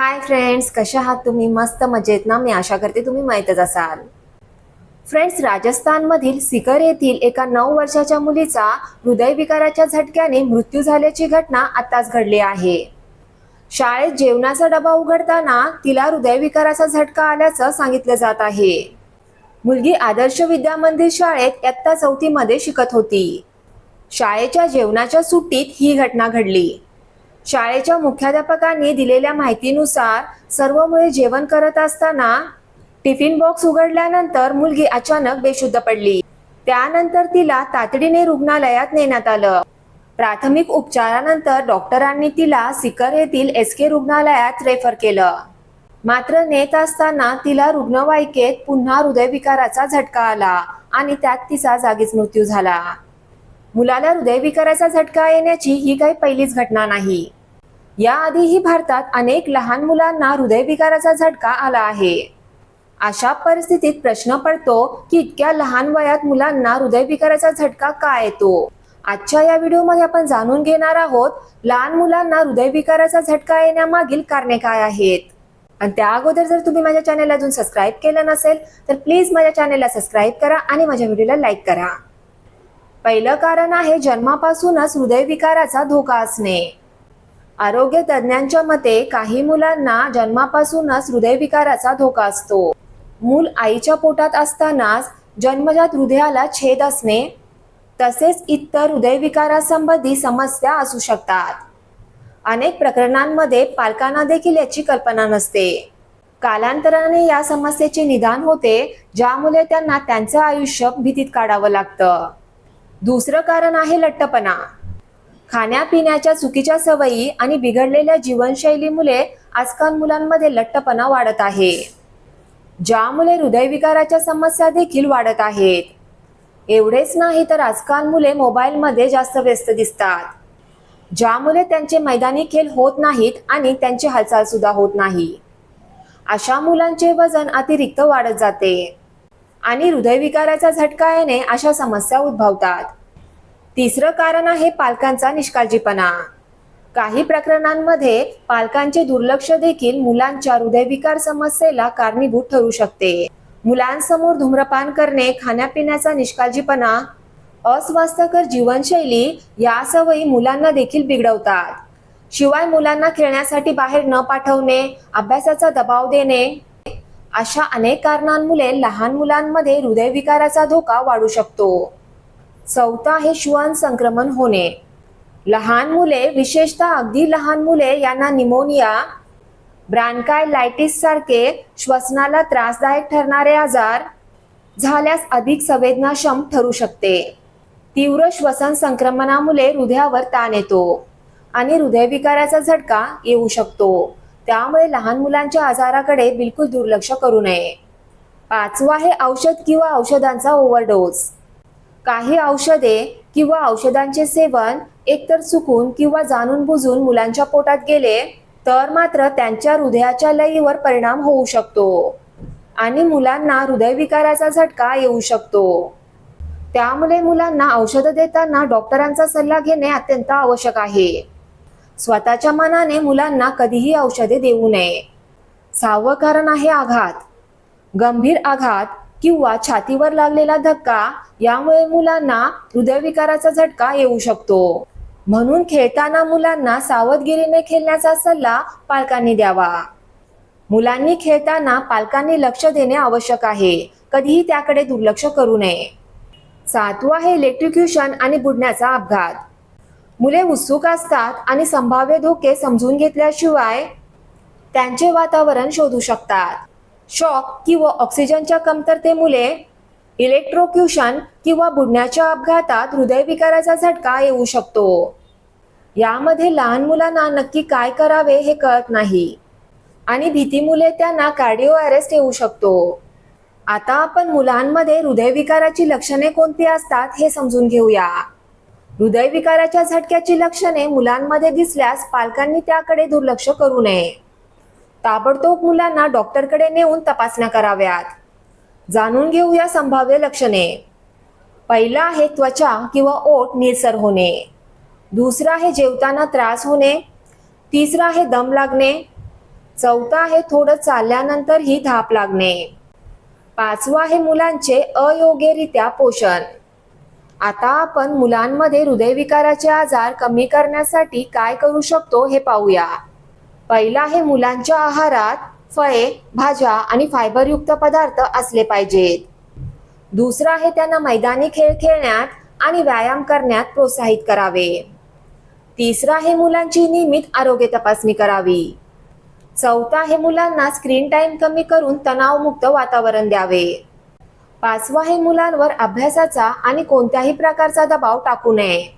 Hi friends कशा आहात तुम्ही? मस्त मजेत ना? मी आशा करते तुम्ही माहीतच असाल. फ्रेंड्स राजस्थानमधील सिकर येथील एका नऊ वर्षाच्या मुलीचा हृदयविकाराच्या झटक्याने मृत्यू झाल्याची घटना आताच घडली आहे. शाळेत जेवणाचा डबा उघडताना तिला हृदयविकाराचा झटका आल्याचं सांगितलं जात आहे. मुलगी आदर्श विद्या मंदिर शाळेत इयत्ता चौथीमध्ये शिकत होती. शाळेच्या जेवणाच्या सुट्टीत ही घटना घडली. शाळेच्या मुख्याध्यापकांनी दिलेल्या माहितीनुसार सर्व मुले जेवण करत असताना टिफिन बॉक्स उघडल्यानंतर मुलगी अचानक बेशुद्ध पडली. त्यानंतर तिला तातडीने रुग्णालयात नेण्यात आलं. प्राथमिक उपचारानंतर डॉक्टरांनी तिला सिकर येथील एस के रुग्णालयात रेफर केलं. मात्र नेत असताना तिला रुग्णवाहिकेत पुन्हा हृदयविकाराचा झटका आला आणि त्यात तिचा जागीच मृत्यू झाला. मुलाला हृदयविकाराचा झटका येण्याची ही काही पहिलीच घटना नाही. याआधीही भारतात अनेक लहान मुलांना हृदयविकाराचा झटका आला आहे. अशा परिस्थितीत प्रश्न पडतो की इतक्या लहान वयात मुलांना हृदयविकाराचा झटका का येतो? आजच्या या व्हिडिओमध्ये आपण जाणून घेणार आहोत लहान मुलांना हृदयविकाराचा झटका येण्यामागील कारणे काय आहेत? आणि त्या अगोदर जर तुम्ही माझ्या चॅनलला अजून सबस्क्राईब केलं नसेल तर प्लीज माझ्या चॅनलला सबस्क्राईब करा आणि माझ्या व्हिडिओला लाईक करा. पहिलं कारण आहे जन्मापासूनच हृदयविकाराचा धोका असणे. आरोग्य तज्ज्ञांच्या मते काही मुलांना जन्मापासूनच हृदयविकाराचा धोका असतो. मूल आईच्या पोटात असतानाच जन्मजात हृदयाला छेद असणे तसेच इतर हृदयविकारासंबंधी समस्या असू शकतात. अनेक प्रकरणांमध्ये पालकांना देखील याची कल्पना नसते. कालांतराने या समस्येचे निदान होते ज्यामुळे त्यांना त्यांचं आयुष्य भीतीत काढावं लागतं. दुसरं कारण आहे लठ्ठपणा. खाण्यापिण्याच्या चुकीच्या सवयी आणि बिघडलेल्या जीवनशैलीमुळे आजकाल मुलांमध्ये लठ्ठपणा वाढत आहे. ज्यामुळे हृदयविकाराच्या समस्या देखील वाढत आहेत. एवढेच नाही तर आजकाल मुले मोबाईलमध्ये जास्त व्यस्त दिसतात. ज्यामुळे त्यांचे मैदानी खेळ होत नाहीत आणि त्यांची हालचाल सुद्धा होत नाही. अशा मुलांचे वजन अतिरिक्त वाढत जाते. आणि हृदयविकाराचा झटका येणे अशा समस्या उद्भवतात. तिसरं कारण आहे पालकांचा निष्काळजीपणा. काही प्रकरणांमध्ये पालकांचे दुर्लक्ष देखील मुलांच्या हृदयविकार समस्येला कारणीभूत ठरू शकते. मुलांसमोर धूम्रपान करणे खाण्यापिण्याचा निष्काळजीपणा अस्वास्थ्यकर जीवनशैली या सवयी मुलांना देखील बिघडवतात. शिवाय मुलांना खेळण्यासाठी बाहेर न पाठवणे अभ्यासाचा दबाव देणे अशा अनेक कारणांमुळे लहान मुलांमध्ये हृदयविकाराचा धोका वाढू शकतो. चौथा आहे श्वान संक्रमण होणे. लहान मुले विशेषतः अगदी लहान मुले यांना निमोनिया ब्रँकायलायटिस सारखे श्वसनाला त्रासदायक ठरणारे आजार झाल्यास अधिक संवेदनाक्षम ठरू शकते. तीव्र श्वसन संक्रमणामुळे हृदयावर ताण येतो आणि हृदयविकाराचा झटका येऊ शकतो. त्यामुळे लहान मुलांच्या आजाराकडे बिलकुल दुर्लक्ष करू नये. पाचवा आहे औषध किंवा औषधांचा ओव्हरडोस. काही औषधे किंवा औषधांचे सेवन एकतर चुकून किंवा जाणून बुजून मुलांच्या पोटात गेले तर मात्र त्यांच्या हृदयाच्या लयीवर परिणाम होऊ शकतो आणि मुलांना हृदयविकाराचा झटका येऊ शकतो. त्यामुळे मुलांना औषधं देताना डॉक्टरांचा सल्ला घेणे अत्यंत आवश्यक आहे. स्वतःच्या मनाने मुलांना कधीही औषधे देऊ नये. सहावं कारण आहे आघात. गंभीर आघात किंवा छातीवर लागलेला धक्का यामुळे मुलांना हृदयविकाराचा झटका येऊ शकतो. म्हणून खेळताना मुलांना सावधगिरीने खेळण्याचा सल्ला पालकांनी द्यावा. मुलांनी खेळताना पालकांनी लक्ष देणे आवश्यक आहे. कधीही त्याकडे दुर्लक्ष करू नये. सातवा आहे इलेक्ट्रिक्युशन आणि बुडण्याचा अपघात. मुले उत्सुक असतात आणि संभाव्य धोके समजून घेतल्याशिवाय त्यांचे वातावरण शोधू शकतात. शॉक किंवा ऑक्सिजनच्या कमतरतेमुळे इलेक्ट्रोक्युशन किंवा बुडण्याच्या अपघातात हृदयविकाराचा झटका येऊ शकतो. यामध्ये लहान मुलांना नक्की काय करावे हे कळत नाही. आणि भीतीमुळे त्यांना कार्डिओ अरेस्ट येऊ शकतो. आता आपण मुलांमध्ये हृदयविकाराची लक्षणे कोणती असतात हे समजून घेऊया. हृदयविकाराच्या झटक्याची लक्षणे मुलांमध्ये दिसल्यास पालकांनी त्याकडे दुर्लक्ष करू नये. ताबडतोब मुलांना डॉक्टरकडे नेऊन तपासण्या कराव्यात. जाणून घेऊया संभाव्य लक्षणे. पहिलं आहे त्वचा किंवा ओठ निळसर होणे. दुसरं आहे जेवताना त्रास होणे. तिसरं आहे दम लागणे. चौथं आहे थोडं चालल्यानंतरही धाप लागणे. पाचवं आहे मुलांचे अयोग्यरित्या पोषण. आता आपण मुलांमध्ये हृदयविकाराचे आजार कमी करण्यासाठी काय करू शकतो हे पाहूया. पहिला आहे मुलांच्या आहारात फळे भाज्या आणि फायबरयुक्त पदार्थ असले पाहिजेत. दुसरा आहे त्यांना मैदानी खेळ खेळण्यात आणि व्यायाम करण्यात प्रोत्साहित करावे. तिसरा आहे मुलांची नियमित आरोग्य तपासणी करावी. चौथा आहे मुलांना स्क्रीन टाइम कमी करून तणावमुक्त वातावरण द्यावे. पाचवा आहे मुलांवर अभ्यासाचा आणि कोणत्याही प्रकारचा दबाव टाकू नये.